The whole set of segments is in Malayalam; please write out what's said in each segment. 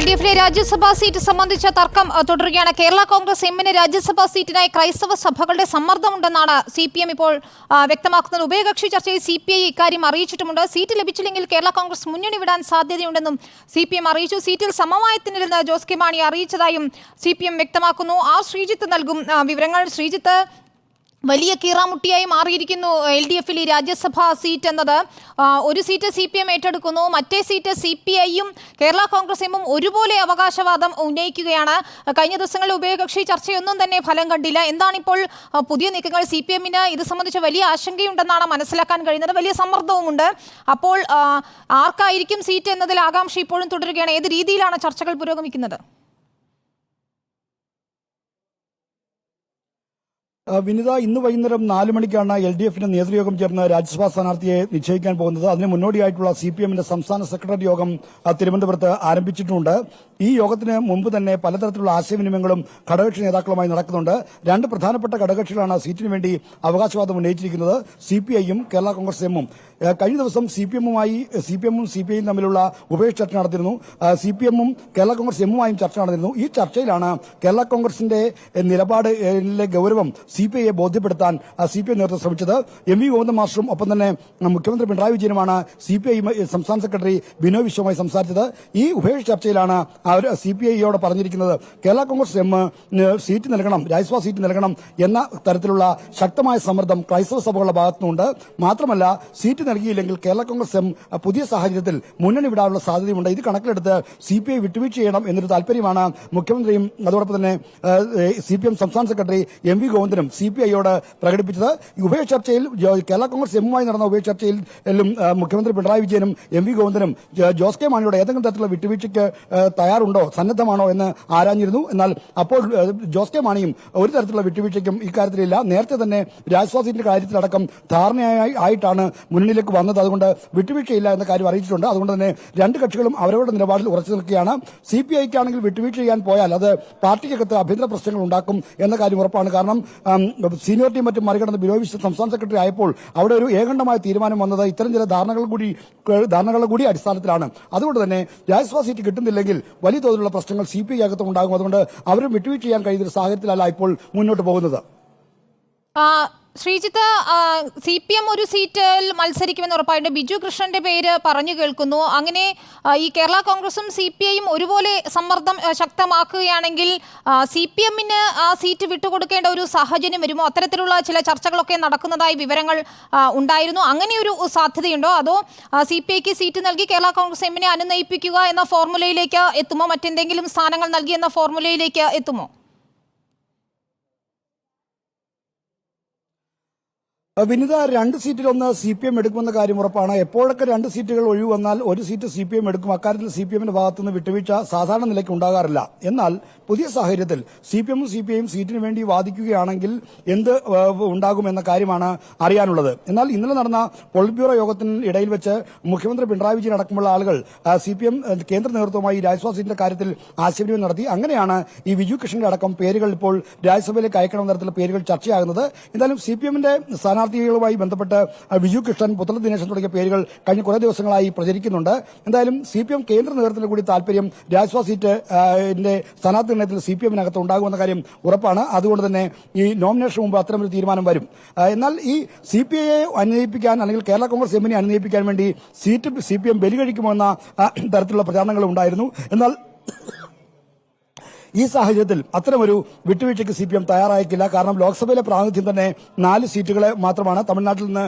എൽ ഡി എഫിലെ രാജ്യസഭാ സീറ്റ് സംബന്ധിച്ച തർക്കം തുടരുകയാണ്. കേരള കോൺഗ്രസ് എമ്മിന് രാജ്യസഭാ സീറ്റിനായി ക്രൈസ്തവ സഭകളുടെ സമ്മർദ്ദമുണ്ടെന്നാണ് സി പി എം ഇപ്പോൾ വ്യക്തമാക്കുന്നത്. ഉഭയകക്ഷി ചർച്ചയിൽ സി പി ഐ ഇക്കാര്യം അറിയിച്ചിട്ടുമുണ്ട്. സീറ്റ് ലഭിച്ചില്ലെങ്കിൽ കേരള കോൺഗ്രസ് മുന്നണി വിടാൻ സാധ്യതയുണ്ടെന്നും സി പി എം അറിയിച്ചു. സീറ്റിൽ സമവായത്തിനിരുന്ന് ജോസ് കെ മാണി അറിയിച്ചതായും സി പി എം വ്യക്തമാക്കുന്നു. ആർ ശ്രീജിത്ത് നൽകും വിവരങ്ങൾ. ശ്രീജിത്ത് വലിയ കീറാമുട്ടിയായി മാറിയിരിക്കുന്നു എൽ ഡി എഫിൽ ഈ രാജ്യസഭാ സീറ്റ് എന്നത്. ഒരു സീറ്റ് സി പി എം ഏറ്റെടുക്കുന്നു. മറ്റേ സീറ്റ് സി പി ഐയും കേരള കോൺഗ്രസ് എമ്മും ഒരുപോലെ അവകാശവാദം ഉന്നയിക്കുകയാണ്. കഴിഞ്ഞ ദിവസങ്ങളിൽ ഉഭയകക്ഷി ചർച്ചയൊന്നും തന്നെ ഫലം കണ്ടില്ല. എന്താണിപ്പോൾ പുതിയ നീക്കങ്ങൾ സി പി എമ്മിന് ഇത് സംബന്ധിച്ച് വലിയ ആശങ്കയുണ്ടെന്നാണ് മനസ്സിലാക്കാൻ കഴിയുന്നത്. വലിയ സമ്മർദ്ദവുമുണ്ട്. അപ്പോൾ ആർക്കായിരിക്കും സീറ്റ് എന്നതിൽ ആകാംക്ഷ ഇപ്പോഴും തുടരുകയാണ്. ഏത് രീതിയിലാണ് ചർച്ചകൾ പുരോഗമിക്കുന്നത്? വിനിത ഇന്ന് വൈകുന്നേരം നാല് മണിക്കാണ് എൽ ഡി എഫിന്റെ നേതൃയോഗം ചേർന്ന് രാജ്യസഭാ സ്ഥാനാർത്ഥിയെ നിശ്ചയിക്കാൻ പോകുന്നത്. അതിന് മുന്നോടിയായിട്ടുള്ള സി പി എമ്മിന്റെ സംസ്ഥാന സെക്രട്ടറി യോഗം തിരുവനന്തപുരത്ത് ആരംഭിച്ചിട്ടുണ്ട്. ഈ യോഗത്തിന് മുമ്പ് തന്നെ പലതരത്തിലുള്ള ആശയവിനിമയങ്ങളും ഘടകകക്ഷി നേതാക്കളുമായി നടക്കുന്നുണ്ട്. രണ്ട് പ്രധാനപ്പെട്ട ഘടകകക്ഷികളാണ് സീറ്റിന് വേണ്ടി അവകാശവാദം ഉന്നയിച്ചിരിക്കുന്നത്. സി പി ഐയും കേരള കോൺഗ്രസ് എമ്മും. കഴിഞ്ഞ ദിവസം സി പി എമ്മുമായി സി പി എമ്മും സി പി ഐയും തമ്മിലുള്ള ഉഭയ ചർച്ച നടത്തിയിരുന്നു സി പി എമ്മും കേരള കോൺഗ്രസ് എമ്മുമായും ചർച്ച നടന്നിരുന്നു. ഈ ചർച്ചയിലാണ് കേരള കോൺഗ്രസിന്റെ നിലപാടിലെ ഗൌരവം സി പി ഐയെ ബോധ്യപ്പെടുത്താൻ സി പി ഐ നേതൃത്വം ശ്രമിച്ചത് എം വി ഗോവിന്ദ മാസ്റ്ററും ഒപ്പം തന്നെ മുഖ്യമന്ത്രി പിണറായി വിജയനുമാണ് സി പി ഐ സംസ്ഥാന സെക്രട്ടറി ബിനോയ് വിശ്വമായി സംസാരിച്ചത്. ഈ ഉഭയകക്ഷി ചർച്ചയിലാണ് അവർ സി പി ഐയോട് പറഞ്ഞിരിക്കുന്നത്. കേരള കോൺഗ്രസ് എം സീറ്റ് നൽകണം രാജ്യസഭാ സീറ്റ് നൽകണം എന്ന തരത്തിലുള്ള ശക്തമായ സമ്മർദ്ദം ക്രൈസ്തവ സഭകളുടെ ഭാഗത്തുനിന്നുണ്ട്. മാത്രമല്ല സീറ്റ് നൽകിയില്ലെങ്കിൽ കേരള കോൺഗ്രസ് എം പുതിയ സാഹചര്യത്തിൽ മുന്നണി വിടാനുള്ള സാധ്യതയുണ്ട്. ഇത് കണക്കിലെടുത്ത് സി പി ഐ വിട്ടുവീഴ്ച ചെയ്യണം എന്നൊരു താല്പര്യമാണ് മുഖ്യമന്ത്രിയും അതോടൊപ്പം തന്നെ സി പി എം സംസ്ഥാന സെക്രട്ടറി എം വി ഗോവിന്ദനും സി പി ഐയോട് പ്രകടിപ്പിച്ചത്. ഈ ഉഭയ ചർച്ചയിൽ കേരള കോൺഗ്രസ് എമ്മുമായി നടന്ന ഉഭയ ചർച്ചയിൽ മുഖ്യമന്ത്രി പിണറായി വിജയനും എം വി ഗോവിന്ദനും ജോസ് കെ മാണിയോട് ഏതെങ്കിലും തരത്തിലുള്ള വിട്ടുവീഴ്ചയ്ക്ക് തയ്യാറുണ്ടോ? സന്നദ്ധമാണോ എന്ന് ആരാഞ്ഞിരുന്നു. എന്നാൽ അപ്പോൾ ജോസ് കെ മാണിയും ഒരു തരത്തിലുള്ള വിട്ടുവീഴ്ചയ്ക്കും ഇക്കാര്യത്തിലില്ല. നേരത്തെ തന്നെ രാജ്യസഭാ സീറ്റിന്റെ കാര്യത്തിലടക്കം ധാരണയായി ആയിട്ടാണ് മുന്നിലേക്ക് വന്നത്. അതുകൊണ്ട് വിട്ടുവീഴ്ചയില്ല എന്ന കാര്യം അറിയിച്ചിട്ടുണ്ട്. അതുകൊണ്ട് തന്നെ രണ്ട് കക്ഷികളും അവരവരുടെ നിലപാടിൽ ഉറച്ചു നിൽക്കുകയാണ്. സി പി ഐക്കാണെങ്കിൽ വിട്ടുവീഴ്ച ചെയ്യാൻ പോയാൽ അത് പാർട്ടിക്കകത്ത് അഭ്യന്തര പ്രശ്നങ്ങൾ ഉണ്ടാക്കും എന്ന കാര്യം ഉറപ്പാണ്. കാരണം സീനിയോറിറ്റിയും മറ്റും മറികടന്ന് ബിനോയ് വിശ്വം സംസ്ഥാന സെക്രട്ടറി ആയപ്പോൾ അവിടെ ഒരു ഏകണ്ഠമായ തീരുമാനം വന്നത് ഇത്തരം ചില ധാരണകൾ കൂടി ധാരണകളുടെ കൂടി അടിസ്ഥാനത്തിലാണ്. അതുകൊണ്ട് തന്നെ രാജ്യസഭാ സീറ്റ് കിട്ടുന്നില്ലെങ്കിൽ വലിയ തോതിലുള്ള പ്രശ്നങ്ങൾ സി പി ഐ അകത്തും ഉണ്ടാകും. അതുകൊണ്ട് അവരും വിട്ടുവീഴ്ച ചെയ്യാൻ കഴിയുന്ന ഒരു സാഹചര്യത്തിലല്ല ഇപ്പോൾ മുന്നോട്ട് പോകുന്നത്. ശ്രീജിത്ത് സി പി എം ഒരു സീറ്റിൽ മത്സരിക്കുമെന്ന് ഉറപ്പായിട്ട് ബിജു കൃഷ്ണന്റെ പേര് പറഞ്ഞു കേൾക്കുന്നു. അങ്ങനെ ഈ കേരള കോൺഗ്രസും സി പി ഐയും ഒരുപോലെ സമ്മർദ്ദം ശക്തമാക്കുകയാണെങ്കിൽ സി പി എമ്മിന് ആ സീറ്റ് വിട്ടുകൊടുക്കേണ്ട ഒരു സാഹചര്യം വരുമോ? അത്തരത്തിലുള്ള ചില ചർച്ചകളൊക്കെ നടക്കുന്നതായി വിവരങ്ങൾ ഉണ്ടായിരുന്നു. അങ്ങനെ ഒരു സാധ്യതയുണ്ടോ? അതോ സി പി ഐക്ക് സീറ്റ് നൽകി കേരള കോൺഗ്രസ് എമ്മിനെ അനുനയിപ്പിക്കുക എന്ന ഫോർമുലയിലേക്ക് എത്തുമോ? മറ്റെന്തെങ്കിലും സ്ഥാനങ്ങൾ നൽകി എന്ന ഫോർമുലയിലേക്ക് എത്തുമോ? വിനിത രണ്ട് സീറ്റിലൊന്ന് സി പി എം എടുക്കുമെന്ന കാര്യം ഉറപ്പാണ്. എപ്പോഴൊക്കെ രണ്ട് സീറ്റുകൾ ഒഴിവ് വന്നാൽ ഒരു സീറ്റ് സി പി എം എടുക്കും. അക്കാര്യത്തിൽ സി പി എമ്മിന്റെ ഭാഗത്തുനിന്ന് വിട്ടുവീഴ്ച സാധാരണ നിലയ്ക്ക് ഉണ്ടാകാറില്ല. എന്നാൽ പുതിയ സാഹചര്യത്തിൽ സി പി എമ്മും സി പി ഐയും സീറ്റിന് വേണ്ടി വാദിക്കുകയാണെങ്കിൽ എന്ത് ഉണ്ടാകുമെന്ന കാര്യമാണ് അറിയാനുള്ളത്. എന്നാൽ ഇന്നലെ നടന്ന പോളിറ്റ് ബ്യൂറോ യോഗത്തിന് ഇടയിൽ വെച്ച് മുഖ്യമന്ത്രി പിണറായി വിജയൻ അടക്കമുള്ള ആളുകൾ സി പി എം കേന്ദ്ര നേതൃത്വമായി രാജ്യസഭാ സീറ്റിന്റെ കാര്യത്തിൽ ആശയവിനിമയം നടത്തി. അങ്ങനെയാണ് ഈ വിജു കൃഷ്ണന്റെ അടക്കം പേരുകൾ ഇപ്പോൾ രാജ്യസഭയിലേക്ക് അയക്കണമെന്ന തരത്തിലുള്ള പേരുകൾ ചർച്ചയാകുന്നത്. എന്തായാലും സി പി എമ്മിന്റെ സ്ഥാനാർത്ഥികളുമായി ബന്ധപ്പെട്ട് വിജു കൃഷ്ണൻ പുത്തല ദിനേശൻ തുടങ്ങിയ പേരുകൾ കഴിഞ്ഞ കുറേ ദിവസങ്ങളായി പ്രചരിക്കുന്നുണ്ട്. എന്തായാലും സി പി എം കേന്ദ്ര നേതൃത്വത്തിൽ കൂടി താല്പര്യം രാജ്യസഭാ സീറ്റ് സ്ഥാനാർത്ഥി നിർണയത്തിൽ സി പി എമ്മിനകത്ത് ഉണ്ടാകുമെന്ന കാര്യം ഉറപ്പാണ്. അതുകൊണ്ട് തന്നെ ഈ നോമിനേഷൻ മുമ്പ് അത്തരമൊരു തീരുമാനം വരും. എന്നാൽ ഈ സി പി ഐയെ അനുനയിപ്പിക്കാൻ അല്ലെങ്കിൽ കേരള കോൺഗ്രസ് എമ്മിനെ അനുനയിപ്പിക്കാൻ വേണ്ടി സീറ്റ് സി പി എം എന്ന തരത്തിലുള്ള പ്രചാരണങ്ങൾ ഉണ്ടായിരുന്നു. എന്നാൽ ഈ സാഹചര്യത്തിൽ അത്തരമൊരു വിട്ടുവീഴ്ചയ്ക്ക് സി പി എം തയ്യാറായേക്കില്ല കാരണം ലോക്സഭയിലെ പ്രാതിനിധ്യം തന്നെ നാല് സീറ്റുകളെ മാത്രമാണ്. തമിഴ്നാട്ടിൽ നിന്ന്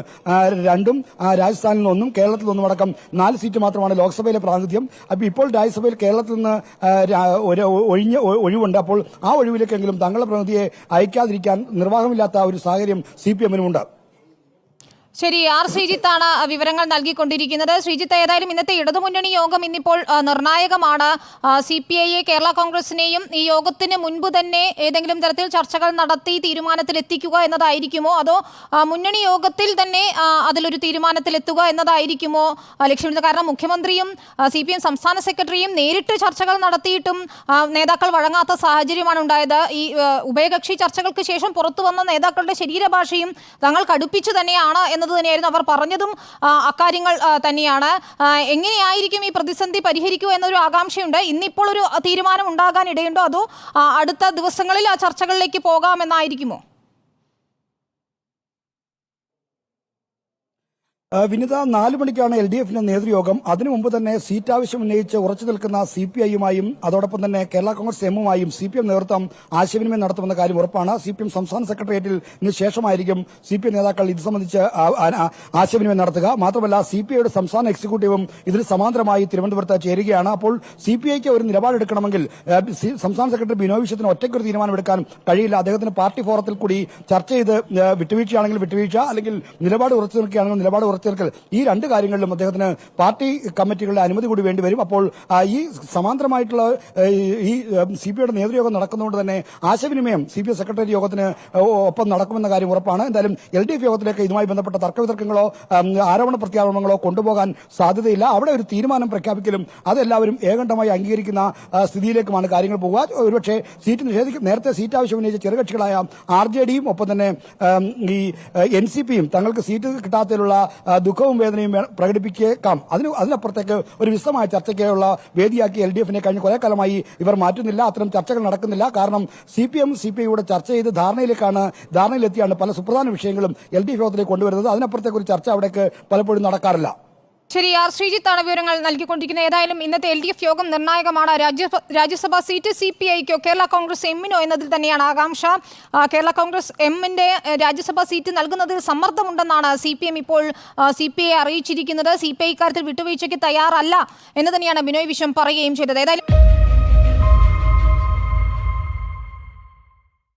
രണ്ടും രാജസ്ഥാനിൽ നിന്നൊന്നും കേരളത്തിൽ നിന്നും അടക്കം നാല് സീറ്റ് മാത്രമാണ് ലോക്സഭയിലെ പ്രാതിനിധ്യം. അപ്പോൾ ഇപ്പോൾ രാജ്യസഭയിൽ കേരളത്തിൽ നിന്ന് ഒരു ഒഴിഞ്ഞ ഒഴിവുണ്ട്. അപ്പോൾ ആ ഒഴിവിലേക്കെങ്കിലും തങ്ങളുടെ പ്രതിനിധിയെ അയക്കാതിരിക്കാൻ നിർവാഹമില്ലാത്ത ഒരു സാഹചര്യം സി പി എമ്മിനുമുണ്ട് ശരി ആർ ശ്രീജിത്താണ് വിവരങ്ങൾ നൽകിക്കൊണ്ടിരിക്കുന്നത്. ശ്രീജിത്ത് ഏതായാലും ഇന്നത്തെ ഇടതുമുന്നണി യോഗം ഇന്നിപ്പോൾ നിർണായകമാണ്. സി പി ഐയെ കേരള കോൺഗ്രസിനെയും ഈ യോഗത്തിന് മുൻപ് തന്നെ ഏതെങ്കിലും തരത്തിൽ ചർച്ചകൾ നടത്തി തീരുമാനത്തിൽ എത്തിക്കുക എന്നതായിരിക്കുമോ? അതോ മുന്നണി യോഗത്തിൽ തന്നെ അതിലൊരു അതിലൊരു തീരുമാനത്തിലെത്തുക എന്നതായിരിക്കുമോ? ലക്ഷ്യമിടുന്നത്. കാരണം മുഖ്യമന്ത്രിയും സി പി എം സംസ്ഥാന സെക്രട്ടറിയും നേരിട്ട് ചർച്ചകൾ നടത്തിയിട്ടും നേതാക്കൾ വഴങ്ങാത്ത സാഹചര്യമാണ് ഉണ്ടായത്. ഈ ഉഭയകക്ഷി ചർച്ചകൾക്ക് ശേഷം പുറത്തു വന്ന നേതാക്കളുടെ ശരീരഭാഷയും തങ്ങൾ കടുപ്പിച്ചു തന്നെയാണ് എന്നത് തന്നെയായിരുന്നു അവർ പറഞ്ഞതും അക്കാര്യങ്ങൾ തന്നെയാണ്. എങ്ങനെയായിരിക്കും ഈ പ്രതിസന്ധി പരിഹരിക്കുക എന്നൊരു ആകാംക്ഷയുണ്ട്. ഇന്നിപ്പോൾ ഒരു തീരുമാനം ഉണ്ടാകാൻ ഇടയുണ്ടോ? അതോ അടുത്ത ദിവസങ്ങളിൽ ആ ചർച്ചകളിലേക്ക് പോകാമെന്നായിരിക്കുമോ? വിനിത നാലു മണിക്കാണ് എൽ ഡി എഫിന്റെ നേതൃയോഗം. അതിനു മുമ്പ് തന്നെ സീറ്റ് ആവശ്യം ഉന്നയിച്ച് ഉറച്ചു നിൽക്കുന്ന സി പി ഐയുമായും അതോടൊപ്പം തന്നെ കേരള കോൺഗ്രസ് എമ്മുമായും സി പി എം നേതൃത്വം ആശയവിനിമയം നടത്തുമെന്ന കാര്യം ഉറപ്പാണ്. സി പി എം സംസ്ഥാന സെക്രട്ടേറിയറ്റിൽ ഇതിന് ശേഷമായിരിക്കും സി പി എം നേതാക്കൾ ഇത് സംബന്ധിച്ച് ആശയവിനിമയം നടത്തുക. മാത്രമല്ല സി പി ഐയുടെ സംസ്ഥാന എക്സിക്യൂട്ടീവും ഇതിന് സമാന്തരമായി തിരുവനന്തപുരത്ത് ചേരുകയാണ്. അപ്പോൾ സി പി ഐക്ക് ഒരു നിലപാടെടുക്കണമെങ്കിൽ സംസ്ഥാന സെക്രട്ടറി ബിനോയ് വിശ്വത്തിന് ഒറ്റയ്ക്കൊരു തീരുമാനമെടുക്കാൻ കഴിയില്ല. അദ്ദേഹത്തിന് പാർട്ടി ഫോറത്തിൽ കൂടി ചർച്ച ചെയ്ത് വിട്ടുവീഴ്ചയാണെങ്കിൽ വിട്ടുവീഴ്ച അല്ലെങ്കിൽ നിലപാട് ഉറച്ചു നിൽക്കുകയാണെങ്കിൽ നിലപാട് ഉറച്ചു ഈ രണ്ട് കാര്യങ്ങളിലും അദ്ദേഹത്തിന് പാർട്ടി കമ്മിറ്റികളുടെ അനുമതി കൂടി വേണ്ടി വരും. അപ്പോൾ ഈ സമാന്തരമായിട്ടുള്ള ഈ സി പി ഐയുടെ നേതൃയോഗം നടക്കുന്നതുകൊണ്ട് തന്നെ ആശയവിനിമയം സി പി ഐ സെക്രട്ടറി യോഗത്തിന് ഒപ്പം നടക്കുമെന്ന കാര്യം ഉറപ്പാണ്. എന്തായാലും എൽ ഡി എഫ് യോഗത്തിലേക്ക് ഇതുമായി ബന്ധപ്പെട്ട തർക്കവിതർക്കങ്ങളോ ആരോപണ പ്രത്യാരോപണങ്ങളോ കൊണ്ടുപോകാൻ സാധ്യതയില്ല. അവിടെ ഒരു തീരുമാനം പ്രഖ്യാപിക്കലും അതെല്ലാവരും ഏകണ്ഠമായി അംഗീകരിക്കുന്ന സ്ഥിതിയിലേക്കുമാണ് കാര്യങ്ങൾ പോകുക. ഒരുപക്ഷെ സീറ്റ് നിഷേധിക്കും നേരത്തെ സീറ്റ് ആവശ്യം ഉന്നയിച്ച ചെറുകക്ഷികളായ ആർ ജെ ഡിയും ഒപ്പം തന്നെ ഈ എൻ സി പിയും തങ്ങൾക്ക് സീറ്റ് കിട്ടാത്തതിലുള്ള ദുഃഖവും വേദനയും പ്രകടിപ്പിക്കേക്കാം. അതിന് അതിനപ്പുറത്തേക്ക് ഒരു വിശദമായ ചർച്ചയ്ക്കുള്ള വേദിയാക്കി എൽ ഡി എഫിനെ കഴിഞ്ഞ കുറെ കാലമായി ഇവർ മാറ്റുന്നില്ല. അത്തരം ചർച്ചകൾ നടക്കുന്നില്ല. കാരണം C P M C P ഐയുടെ ചർച്ച ചെയ്ത് ധാരണയിലേക്കാണ് ധാരണയിലെത്തിയാണ് പല സുപ്രധാന വിഷയങ്ങളും എൽ ഡി എഫ് യോഗത്തിലേക്ക് കൊണ്ടുവരുന്നത്. അതിനപ്പുറത്തേക്ക് ഒരു ചർച്ച അവിടേക്ക് പലപ്പോഴും നടക്കാറില്ല. ശരി ആർ. ശ്രീജിത്താണ് വിവരങ്ങൾ നൽകിക്കൊണ്ടിരിക്കുന്നത്. ഏതായാലും ഇന്നത്തെ എൽ ഡി എഫ് യോഗം നിർണായകമാണ്. രാജ്യ രാജ്യസഭാ സീറ്റ് സി പി ഐക്കോ കേരള കോൺഗ്രസ് എമ്മിനോ എന്നതിൽ തന്നെയാണ് ആകാംക്ഷ. കേരള കോൺഗ്രസ് എമ്മിന്റെ ഏഹ്, രാജ്യസഭാ സീറ്റ് നൽകുന്നതിൽ സമ്മർദ്ദമുണ്ടെന്നാണ് സി പി എം ഇപ്പോൾ സി പി ഐ അറിയിച്ചിരിക്കുന്നത്. സി പി ഐ ഇക്കാര്യത്തിൽ വിട്ടുവീഴ്ചയ്ക്ക് തയ്യാറല്ല എന്ന് തന്നെയാണ് ബിനോയ് വിശ്വം പറയുകയും ചെയ്തത്. ഏതായാലും